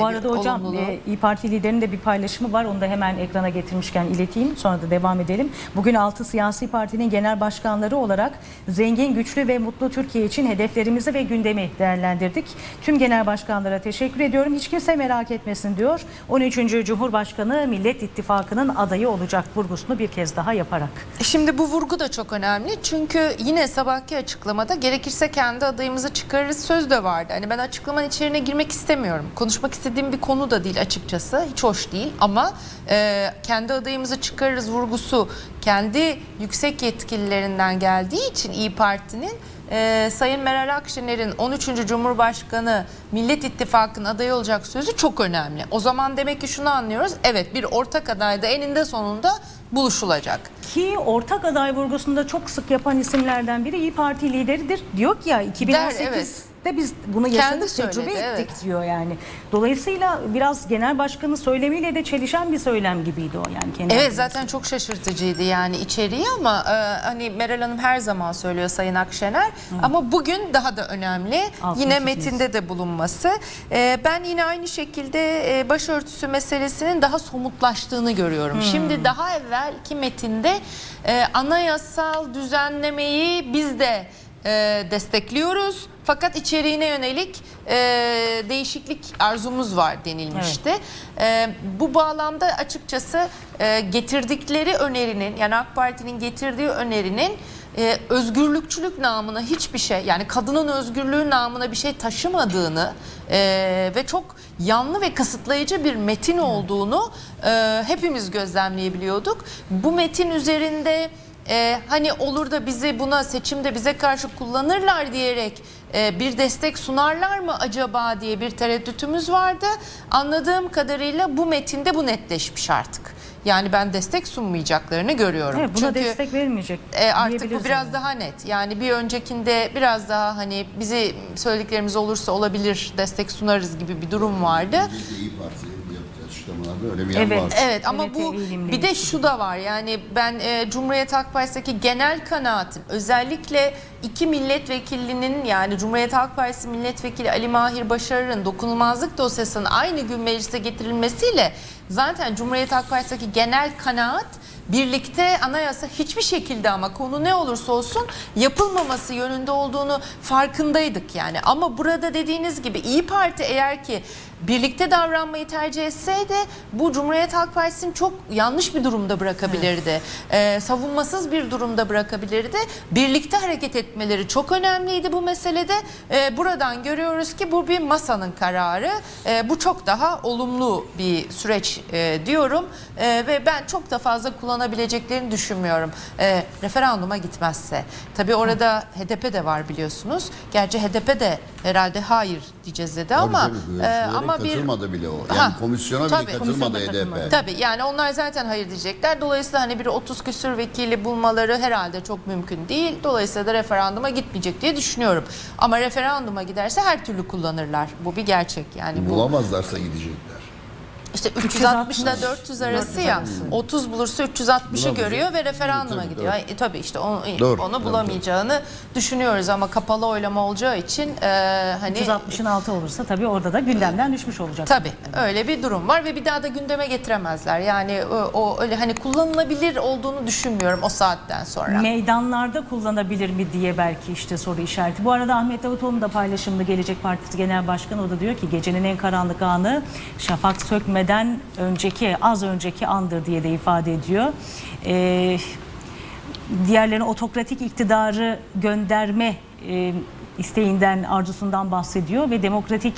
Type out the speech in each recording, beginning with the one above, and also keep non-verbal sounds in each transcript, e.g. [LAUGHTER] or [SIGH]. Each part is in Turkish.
Bu arada hocam olumluluğu. e, İyi Parti liderinin de bir paylaşımı var. Onu da hemen ekrana getirmişken ileteyim. Sonra da devam edelim. Bugün 6 siyasi partinin genel başkanları olarak zengin, güçlü ve mutlu Türkiye için hedeflerimizi ve gündemi değerlendirdik. Tüm genel başkanlara teşekkür ediyorum. Hiç kimse merak etmesin diyor. 13. Cumhurbaşkanı Millet İttifakı'nın adayı olacak vurgusunu bir kez daha yaparak. Şimdi bu vurgu da çok önemli. Çünkü yine sabahki açıklamada gerekirse kendi adayımızı çıkarırız söz de vardı. Hani ben açıklamanın içeriğine girmek istemiyorum. Konuşmak istediğim bir konu da değil açıkçası. Hiç hoş değil ama e, kendi adayımızı çıkarırız vurgusu kendi yüksek yetkililerinden geldiği için İyi Parti'nin e, Sayın Meral Akşener'in 13. Cumhurbaşkanı Millet İttifakı'nın adayı olacak sözü çok önemli. O zaman demek ki şunu anlıyoruz. Evet bir ortak adayda eninde sonunda buluşulacak. Ki ortak aday vurgusunda çok sık yapan isimlerden biri İyi Parti lideridir. Diyor ki ya 2018'de evet. Biz bunu yaşadık, söyledi, tecrübe ettik evet. diyor yani. Dolayısıyla biraz genel başkanın söylemiyle de çelişen bir söylem gibiydi o yani. Kendi Evet zaten çok şaşırtıcıydı yani içeriği ama e, hani Meral Hanım her zaman söylüyor Sayın Akşener ama bugün daha da önemli Altını yine çiziniz. metinde de bulunması. E, ben yine aynı şekilde e, başörtüsü meselesinin daha somutlaştığını görüyorum. Şimdi daha evvelki metinde e, anayasal düzenlemeyi biz de e, destekliyoruz fakat içeriğine yönelik e, değişiklik arzumuz var denilmişti. E, bu bağlamda açıkçası e, getirdikleri önerinin yani AK Parti'nin getirdiği önerinin e, özgürlükçülük namına hiçbir şey yani kadının özgürlüğü namına bir şey taşımadığını e, ve çok yanlı ve kısıtlayıcı bir metin olduğunu e, hepimiz gözlemleyebiliyorduk. Bu metin üzerinde e, hani olur da bizi buna seçimde bize karşı kullanırlar diyerek e, bir destek sunarlar mı acaba diye bir tereddütümüz vardı. Anladığım kadarıyla bu metinde bu netleşmiş artık. Yani ben destek sunmayacaklarını görüyorum. Evet, buna Çünkü destek verilmeyecek. e, artık bu biraz yani. daha net. Yani bir öncekinde biraz daha hani bizi söylediklerimiz olursa olabilir destek sunarız gibi bir durum vardı. İyi Parti yaptığı açıklamalarda öyle bir yan Evet. var. Evet ama Evet, bu bir de şu da var yani ben e, Cumhuriyet Halk Partisi'ndeki genel kanaatim özellikle iki milletvekilinin yani Cumhuriyet Halk Partisi milletvekili Ali Mahir Başarır'ın dokunulmazlık dosyasının aynı gün meclise getirilmesiyle zaten Cumhuriyet Halk Partisi'ndeki genel kanaat birlikte anayasa hiçbir şekilde ama konu ne olursa olsun yapılmaması yönünde olduğunu farkındaydık yani. Ama burada dediğiniz gibi İyi Parti eğer ki birlikte davranmayı tercih etseydi bu Cumhuriyet Halk Partisi'ni çok yanlış bir durumda bırakabilirdi. Ee, savunmasız bir durumda bırakabilirdi. Birlikte hareket etmeleri çok önemliydi bu meselede. Ee, buradan görüyoruz ki bu bir masanın kararı. Ee, bu çok daha olumlu bir süreç e, diyorum. Ee, ve ben çok da fazla kullanabileceklerini düşünmüyorum. Ee, referanduma gitmezse. Tabii orada HDP de var biliyorsunuz. Gerçi HDP de herhalde hayır diyeceğiz dedi Tabii ama tabii, e, ama bir katılmadı bile o. Yani Ha, komisyona bile tabii. katılmadı Komisyona HDP. katılmadı. Tabii yani onlar zaten hayır diyecekler. Dolayısıyla hani bir 30 küsür vekili bulmaları herhalde çok mümkün değil. Dolayısıyla da referanduma gitmeyecek diye düşünüyorum. Ama referanduma giderse her türlü kullanırlar. Bu bir gerçek yani. Bu Bulamazlarsa gidecekler. İşte 360 ile 360, 400 arası 400 ya. arası. 30 bulursa 360'ı Bulabilir. görüyor ve referanduma Tabii, gidiyor. tabii. E, tabii işte onu, Doğru, onu tabii, bulamayacağını düşünüyoruz ama kapalı oylama olacağı için e, hani 360'ın altı olursa tabii orada da gündemden düşmüş olacak. Tabii öyle bir durum var ve bir daha da gündeme getiremezler. Yani o, o öyle hani kullanılabilir olduğunu düşünmüyorum o saatten sonra. Meydanlarda kullanabilir mi diye belki işte soru işareti. Bu arada Ahmet Davutoğlu'nun da paylaşımında Gelecek Partisi Genel Başkanı o da diyor ki gecenin en karanlık anı şafak sökmeden önceki az önceki andır diye de ifade ediyor. Ee, diğerlerine otokratik iktidarı gönderme e, isteğinden arzusundan bahsediyor ve demokratik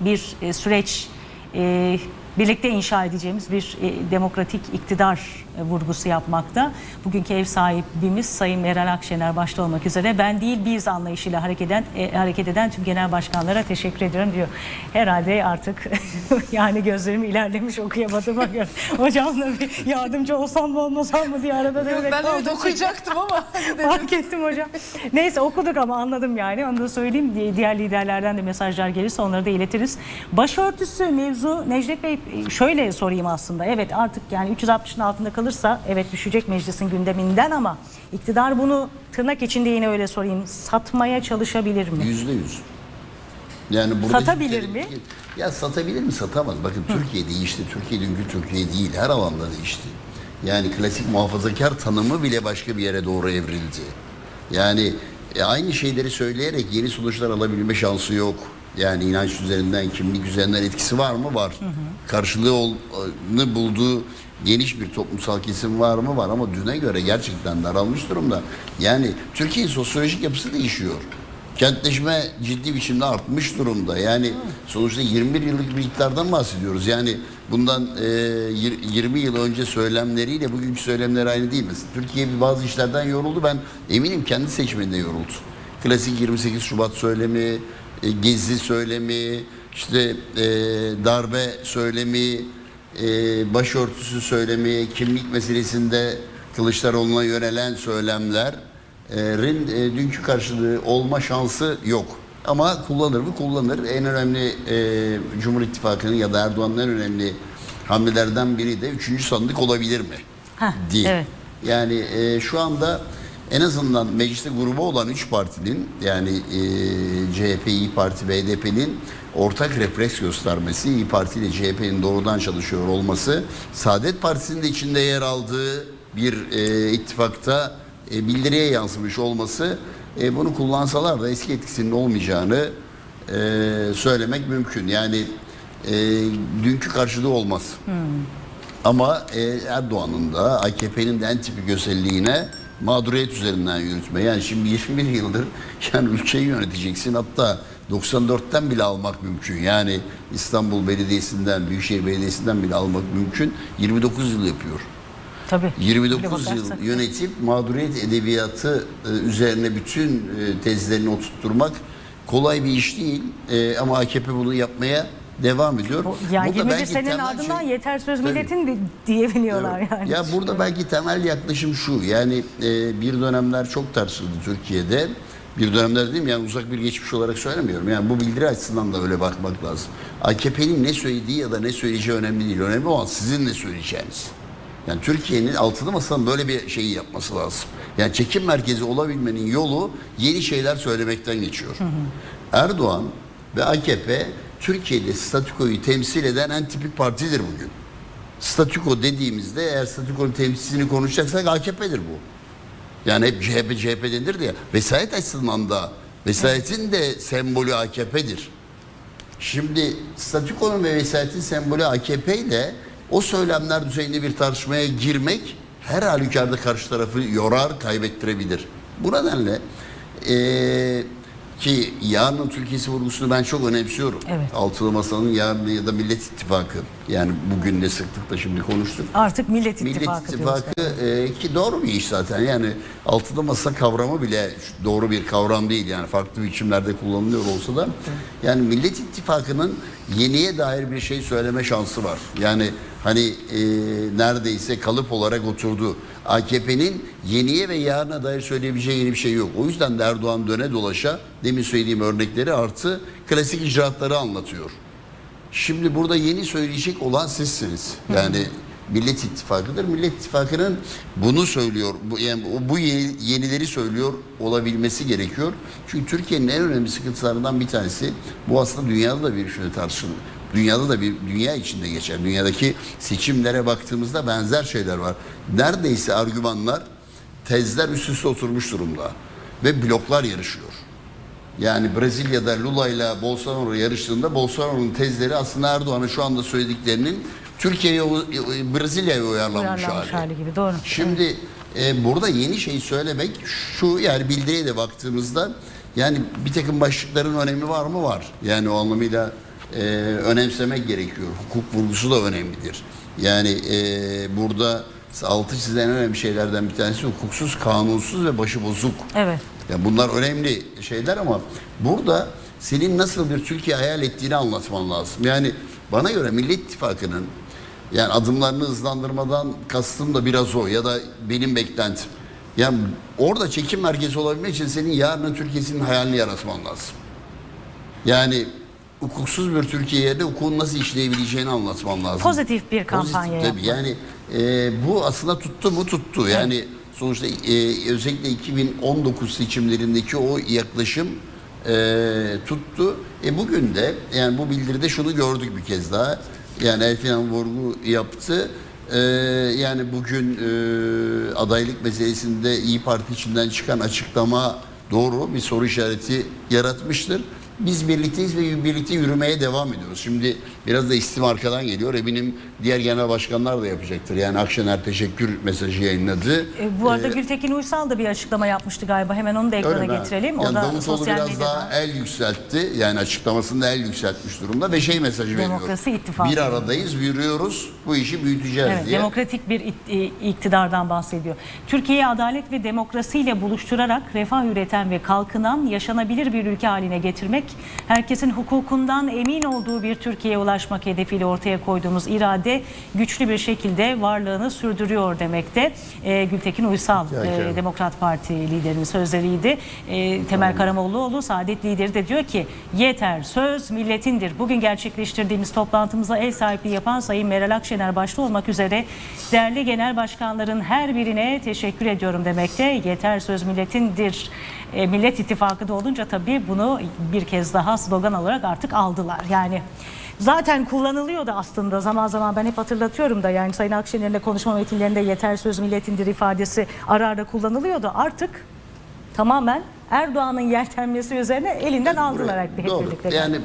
bir e, süreç e, birlikte inşa edeceğimiz bir e, demokratik iktidar e, vurgusu yapmakta. Bugünkü ev sahibimiz Sayın Meral Akşener başta olmak üzere ben değil biz anlayışıyla hareket eden e, hareket eden tüm genel başkanlara teşekkür ediyorum diyor. Herhalde artık [LAUGHS] yani gözlerim ilerlemiş okuyamadığıma göre [LAUGHS] hocamla bir yardımcı olsam mı olmasam mı diye arada da öyle ben öyle okuyacaktım ama [LAUGHS] Fark ettim hocam. Neyse okuduk ama anladım yani. Onu da söyleyeyim. Di- Diğer liderlerden de mesajlar gelirse onları da iletiriz. Başörtüsü mevzu Necdet Bey şöyle sorayım aslında. Evet artık yani 360'ın altında kalırsa evet düşecek meclisin gündeminden ama iktidar bunu tırnak içinde yine öyle sorayım. Satmaya çalışabilir mi? Yüzde yüz. Yani burada Satabilir mi? Ya satabilir mi? Satamaz. Bakın Türkiye değişti. Türkiye dünkü Türkiye değil. Her alanda değişti. Yani klasik muhafazakar tanımı bile başka bir yere doğru evrildi. Yani e, aynı şeyleri söyleyerek yeni sonuçlar alabilme şansı yok. Yani inanç üzerinden, kimlik üzerinden etkisi var mı? Var. Karşılığını bulduğu geniş bir toplumsal kesim var mı? Var ama düne göre gerçekten daralmış durumda. Yani Türkiye'nin sosyolojik yapısı değişiyor. Kentleşme ciddi biçimde artmış durumda. Yani sonuçta 21 yıllık bir iktidardan bahsediyoruz. Yani bundan e, yir- 20 yıl önce söylemleriyle bugünkü söylemleri aynı değil mi? Türkiye bir bazı işlerden yoruldu. Ben eminim kendi seçmeninde yoruldu. Klasik 28 Şubat söylemi, e, gezi söylemi, işte e, darbe söylemi, e, başörtüsü söylemi, kimlik meselesinde Kılıçdaroğlu'na yönelen söylemlerin e, dünkü karşılığı olma şansı yok. Ama kullanır mı? Kullanır. En önemli e, Cumhur İttifakı'nın ya da Erdoğan'ın en önemli hamlelerden biri de üçüncü sandık olabilir mi? Heh, Değil. evet. Yani e, şu anda en azından mecliste grubu olan üç partinin yani e, CHP, İyi Parti ve HDP'nin ortak refleks göstermesi, İyi Parti ile CHP'nin doğrudan çalışıyor olması, Saadet Partisi'nin de içinde yer aldığı bir e, ittifakta e, bildiriye yansımış olması e, bunu kullansalar da eski etkisinin olmayacağını e, söylemek mümkün. Yani e, dünkü karşılığı olmaz. Ama e, Erdoğan'ın da AKP'nin de en tipik özelliğine mağduriyet üzerinden yürütme. Yani şimdi 21 yıldır [LAUGHS] yani ülkeyi yöneteceksin. Hatta 94'ten bile almak mümkün. Yani İstanbul Belediyesi'nden, Büyükşehir Belediyesi'nden bile almak mümkün. 29 yıl yapıyor. Tabii. 29 Öyle yıl yönetip mağduriyet edebiyatı e, üzerine bütün e, tezlerini oturtturmak kolay bir iş değil. E, ama AKP bunu yapmaya devam ediyor. Yani Burada 21 belki senenin ardından şey- yeter söz Tabii. milletin de diyebiliyorlar Evet. yani. Ya burada belki temel yaklaşım şu. Yani e, bir dönemler çok tartışıldı Türkiye'de. Bir dönemler değil mi? Yani uzak bir geçmiş olarak söylemiyorum. Yani bu bildiri açısından da öyle bakmak lazım. AKP'nin ne söylediği ya da ne söyleyeceği önemli değil. Önemli olan sizin ne söyleyeceğiniz. Yani Türkiye'nin altılı masanın böyle bir şeyi yapması lazım. Yani çekim merkezi olabilmenin yolu yeni şeyler söylemekten geçiyor. Erdoğan ve AKP Türkiye'de statükoyu temsil eden en tipik partidir bugün. Statüko dediğimizde eğer statükonun temsilcini konuşacaksak AKP'dir bu. Yani hep CHP CHP denir ya. Vesayet açısından da vesayetin de sembolü AKP'dir. Şimdi statükonun ve vesayetin sembolü AKP ile o söylemler düzeyinde bir tartışmaya girmek her halükarda karşı tarafı yorar, kaybettirebilir. Bu nedenle eee, ki yarının Türkiye'si vurgusunu ben çok önemsiyorum. Evet. Altılı Masa'nın yarını ya da Millet İttifakı. Yani bugün de sıklıkla şimdi konuştuk. Artık Millet Millet İttifakı, diyoruz. İttifakı e, ki doğru bir iş zaten. Yani altılı masa kavramı bile doğru bir kavram değil. Yani farklı biçimlerde kullanılıyor olsa da. Yani Millet İttifakı'nın yeniye dair bir şey söyleme şansı var. Yani hani e, neredeyse kalıp olarak oturdu. AKP'nin yeniye ve yarına dair söyleyebileceği yeni bir şey yok. O yüzden de Erdoğan döne dolaşa demin söylediğim örnekleri artı klasik icraatları anlatıyor. Şimdi burada yeni söyleyecek olan sizsiniz. Yani Millet İttifakı'dır. Millet İttifakı'nın bunu söylüyor, bu, yani bu- yeni- yenileri söylüyor olabilmesi gerekiyor. Çünkü Türkiye'nin en önemli sıkıntılarından bir tanesi, bu aslında dünyada da bir şöyle tartışılır. Dünyada da bir dünya içinde geçer. Dünyadaki seçimlere baktığımızda benzer şeyler var. Neredeyse argümanlar, tezler üst üste oturmuş durumda. Ve bloklar yarışıyor. Yani Brezilya'da Lula ile Bolsonaro yarıştığında Bolsonaro'nun tezleri aslında Erdoğan'ın şu anda söylediklerinin Türkiye'ye, Brezilya'ya uyarlanmış, Uyarlanmış hali. hali gibi doğru. Şimdi e, burada yeni şeyi söylemek şu yani bildiriye de baktığımızda yani bir takım başlıkların önemi var mı? Var. Yani o anlamıyla e, önemsemek gerekiyor. Hukuk vurgusu da önemlidir. Yani e, burada altı çizilen en önemli şeylerden bir tanesi hukuksuz, kanunsuz ve başıbozuk. Evet. Yani bunlar önemli şeyler ama burada senin nasıl bir Türkiye hayal ettiğini anlatman lazım. Yani bana göre Millet İttifakı'nın yani adımlarını hızlandırmadan kastım da biraz o ya da benim beklentim. Yani orada çekim merkezi olabilmek için senin yarının Türkiye'sinin hayalini yaratman lazım. Yani hukuksuz bir Türkiye yerine hukukun nasıl işleyebileceğini anlatman lazım. Pozitif bir kampanya Pozitif tabii. Yani e, bu aslında tuttu mu tuttu. Yani sonuçta e, özellikle 2019 seçimlerindeki o yaklaşım e, tuttu. E bugün de yani bu bildiride şunu gördük bir kez daha. Yani Elfin Hanım vurgu yaptı. E, yani bugün e, adaylık meselesinde İyi Parti içinden çıkan açıklama doğru bir soru işareti yaratmıştır. Biz birlikteyiz ve birlikte yürümeye devam ediyoruz. Şimdi biraz da istim arkadan geliyor. Eminim diğer genel başkanlar da yapacaktır. Yani Akşener teşekkür mesajı yayınladı. E, bu arada Gültekin Uysal da bir açıklama yapmıştı galiba. Hemen onu da ekrana getirelim. Yani o da Davutoğlu sosyal biraz medyada. daha el yükseltti. Yani açıklamasında el yükseltmiş durumda ve şey mesajı Demokrasi veriyor. ittifakı. Bir aradayız, yürüyoruz. Bu işi büyüteceğiz Evet, diye. demokratik bir e, iktidardan bahsediyor. Türkiye'yi adalet ve demokrasiyle buluşturarak refah üreten ve kalkınan yaşanabilir bir ülke haline getirmek, herkesin hukukundan emin olduğu bir Türkiye'ye ulaşmak hedefiyle ortaya koyduğumuz irade güçlü bir şekilde varlığını sürdürüyor demekte. E, Gültekin Uysal, e, Demokrat Parti liderinin sözleriydi. E, Temel Karamollaoğlu, Saadet lideri de diyor ki yeter söz milletindir. Bugün gerçekleştirdiğimiz toplantımıza ev sahipliği yapan Sayın Meral Akşener başta olmak üzere değerli genel başkanların her birine teşekkür ediyorum demekte. Yeter söz milletindir. E, Millet İttifakı da olunca tabii bunu bir kez daha slogan olarak artık aldılar. Yani zaten kullanılıyordu aslında zaman zaman ben hep hatırlatıyorum da yani Sayın Akşener'in de konuşma metinlerinde yeter söz milletindir ifadesi ara ara kullanılıyordu. Artık tamamen Erdoğan'ın yeltenmesi üzerine elinden aldılar hep, hep Doğru. birlikte. Yani